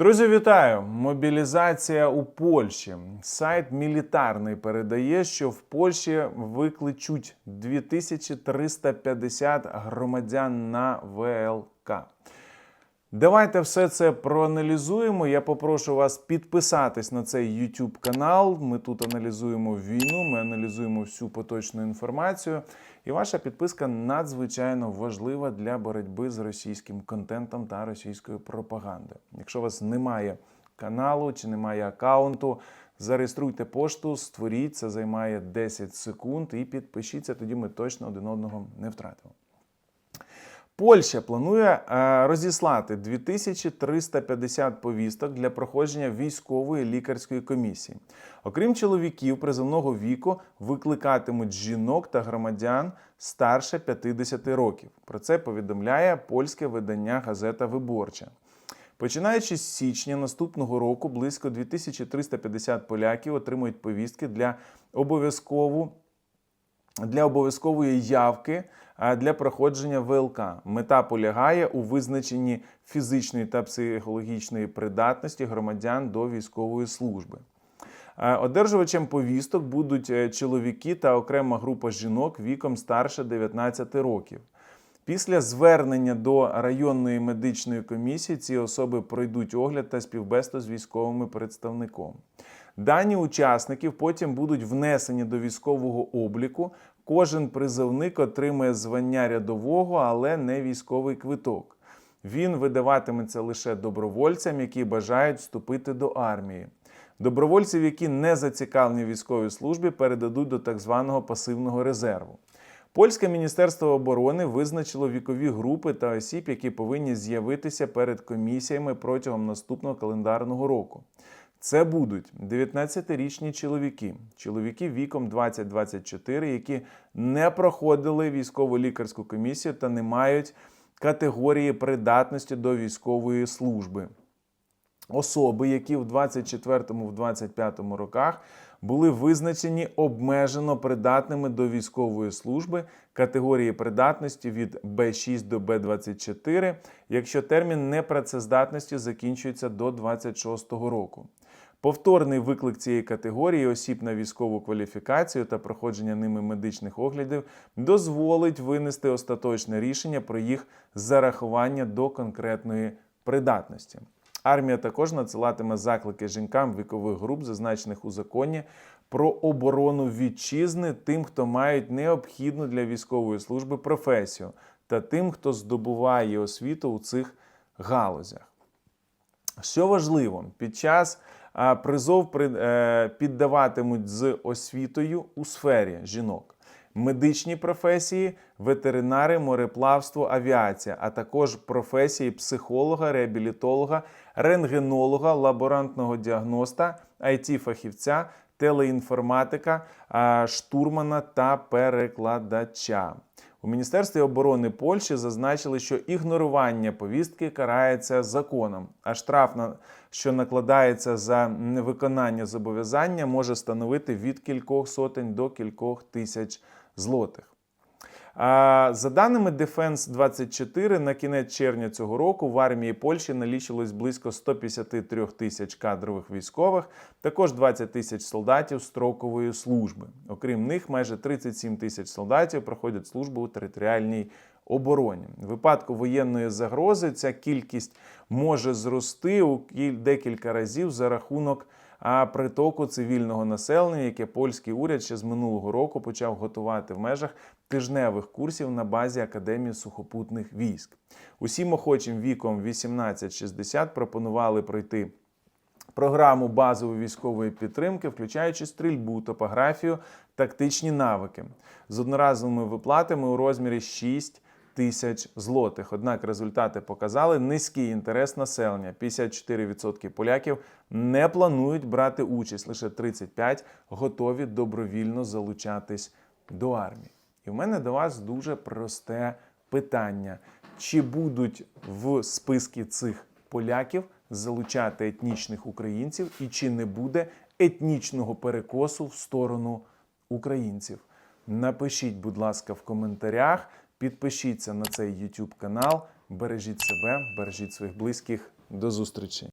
Друзі, вітаю! Мобілізація у Польщі. Сайт мілітарний передає, що в Польщі викличуть 2350 громадян на ВЛК. Давайте все це проаналізуємо. Я попрошу вас підписатись на цей YouTube канал. Ми тут аналізуємо війну, ми аналізуємо всю поточну інформацію. І ваша підписка надзвичайно важлива для боротьби з російським контентом та російською пропагандою. Якщо у вас немає каналу чи немає аккаунту, зареєструйте пошту, створіть, це займає 10 секунд і підпишіться, тоді ми точно один одного не втратимо. Польща планує е, розіслати 2350 повісток для проходження військової лікарської комісії. Окрім чоловіків призовного віку, викликатимуть жінок та громадян старше 50 років. Про це повідомляє польське видання газета Виборча. Починаючи з січня наступного року, близько 2350 поляків отримують повістки для обов'язкову для обов'язкової явки для проходження ВЛК. Мета полягає у визначенні фізичної та психологічної придатності громадян до військової служби. Одержувачем повісток будуть е, чоловіки та окрема група жінок віком старше 19 років. Після звернення до районної медичної комісії ці особи пройдуть огляд та співбесіду з військовим представником. Дані учасників потім будуть внесені до військового обліку. Кожен призовник отримує звання рядового, але не військовий квиток. Він видаватиметься лише добровольцям, які бажають вступити до армії. Добровольців, які не зацікавлені військовій службі, передадуть до так званого пасивного резерву. Польське міністерство оборони визначило вікові групи та осіб, які повинні з'явитися перед комісіями протягом наступного календарного року. Це будуть 19-річні чоловіки, чоловіки віком 20-24, які не проходили військово лікарську комісію та не мають категорії придатності до військової служби. Особи, які в 24-25 роках були визначені обмежено придатними до військової служби категорії придатності від Б6 до Б24, якщо термін непрацездатності закінчується до 26 року. Повторний виклик цієї категорії осіб на військову кваліфікацію та проходження ними медичних оглядів дозволить винести остаточне рішення про їх зарахування до конкретної придатності. Армія також надсилатиме заклики жінкам вікових груп, зазначених у законі про оборону вітчизни, тим, хто мають необхідну для військової служби професію, та тим, хто здобуває освіту у цих галузях. Що важливо, під час призов е, піддаватимуть з освітою у сфері жінок. Медичні професії, ветеринари, мореплавство, авіація, а також професії психолога, реабілітолога, рентгенолога, лаборантного діагноста, IT-фахівця, телеінформатика, штурмана та перекладача. У Міністерстві оборони Польщі зазначили, що ігнорування повістки карається законом, а штраф, що накладається за невиконання зобов'язання, може становити від кількох сотень до кількох тисяч злотих. За даними Defense 24 на кінець червня цього року в армії Польщі налічилось близько 153 тисяч кадрових військових, також 20 тисяч солдатів строкової служби. Окрім них, майже 37 тисяч солдатів проходять службу у територіальній обороні. В випадку воєнної загрози ця кількість може зрости у кіль- декілька разів за рахунок а притоку цивільного населення, яке польський уряд ще з минулого року почав готувати в межах тижневих курсів на базі Академії сухопутних військ. Усім охочим віком 18-60 пропонували пройти програму базової військової підтримки, включаючи стрільбу, топографію, тактичні навики з одноразовими виплатами у розмірі 6 тисяч злотих. Однак результати показали низький інтерес населення. 54% поляків не планують брати участь, лише 35% готові добровільно залучатись до армії. І в мене до вас дуже просте питання: чи будуть в списки цих поляків залучати етнічних українців, і чи не буде етнічного перекосу в сторону українців? Напишіть, будь ласка, в коментарях, підпишіться на цей YouTube канал, бережіть себе, бережіть своїх близьких. До зустрічі!